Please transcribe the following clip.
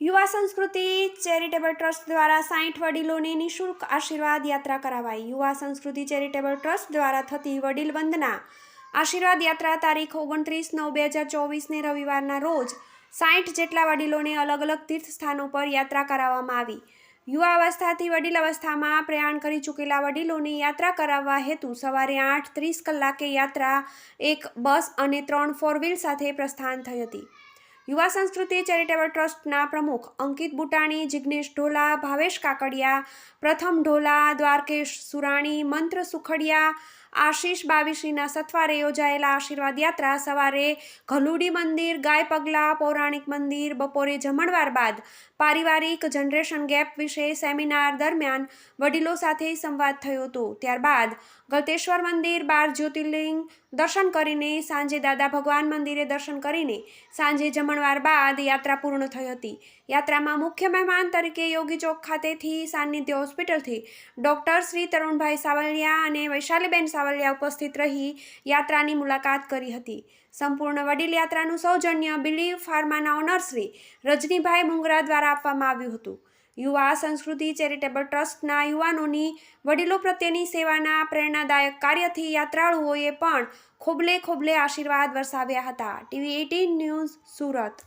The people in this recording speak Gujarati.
યુવા સંસ્કૃતિ ચેરિટેબલ ટ્રસ્ટ દ્વારા સાઠ વડીલોને નિઃશુલ્ક આશીર્વાદ યાત્રા કરાવાઈ. યુવા સંસ્કૃતિ ચેરિટેબલ ટ્રસ્ટ દ્વારા થતી વડીલ વંદના આશીર્વાદ યાત્રા તારીખ ઓગણત્રીસ નવ બે હજાર ચોવીસને રવિવારના રોજ સાઠ જેટલા વડીલોને અલગ અલગ તીર્થ સ્થાનો પર યાત્રા કરાવવામાં આવી. યુવા અવસ્થાથી વડીલ અવસ્થામાં પ્રયાણ કરી ચૂકેલા વડીલોને યાત્રા કરાવવા હેતુ સવારે આઠ ત્રીસ કલાકે યાત્રા, એક બસ અને ત્રણ ફોર વ્હીલ સાથે પ્રસ્થાન થઈ હતી. યુવા સંસ્કૃતિ ચેરિટેબલ ટ્રસ્ટના પ્રમુખ અંકિત બુટાણી, જિગ્નેશ ઢોલા, ભાવેશ કાકડિયા, પ્રથમ ઢોલા, દ્વારકેશ સુરાણી, મંત્ર સુખડિયા આશીષ બાવીશ્રીના સથવારે યોજાયેલા આશીર્વાદ યાત્રા. સવારે ઘલુડી મંદિર, ગાય પગલા, પૌરાણિક મંદિર, બપોરે જમણવાર બાદ પારિવારિક જનરેશન ગેપ વિશે સેમિનાર દરમિયાન વડીલો સાથે સંવાદ થયો હતો. ત્યારબાદ ગલતેશ્વર મંદિર, બાર જ્યોતિર્લિંગ દર્શન કરીને સાંજે દાદા ભગવાન મંદિરે દર્શન કરીને સાંજે જમણવાર બાદ યાત્રા પૂર્ણ થઈ હતી. યાત્રામાં મુખ્ય મહેમાન તરીકે યોગી ચોક ખાતેથી સાનિધ્ય હોસ્પિટલથી ડૉક્ટર શ્રી તરુણભાઈ સાવલિયા અને વૈશાલીબેન સાવલિયા ઉપસ્થિત રહી યાત્રાની મુલાકાત કરી હતી. સંપૂર્ણ વડીલ યાત્રાનું સૌજન્ય બિલીવ ફાર્માના ઓનર શ્રી રજનીભાઈ મુંગરા દ્વારા આપવામાં આવ્યું હતું. યુવા સંસ્કૃતિ ચેરિટેબલ ટ્રસ્ટના યુવાનોની વડીલો પ્રત્યેની સેવાના પ્રેરણાદાયક કાર્યથી યાત્રાળુઓએ પણ ખોબલે ખોબલે આશીર્વાદ વરસાવ્યા હતા. TV eighteen news Surat.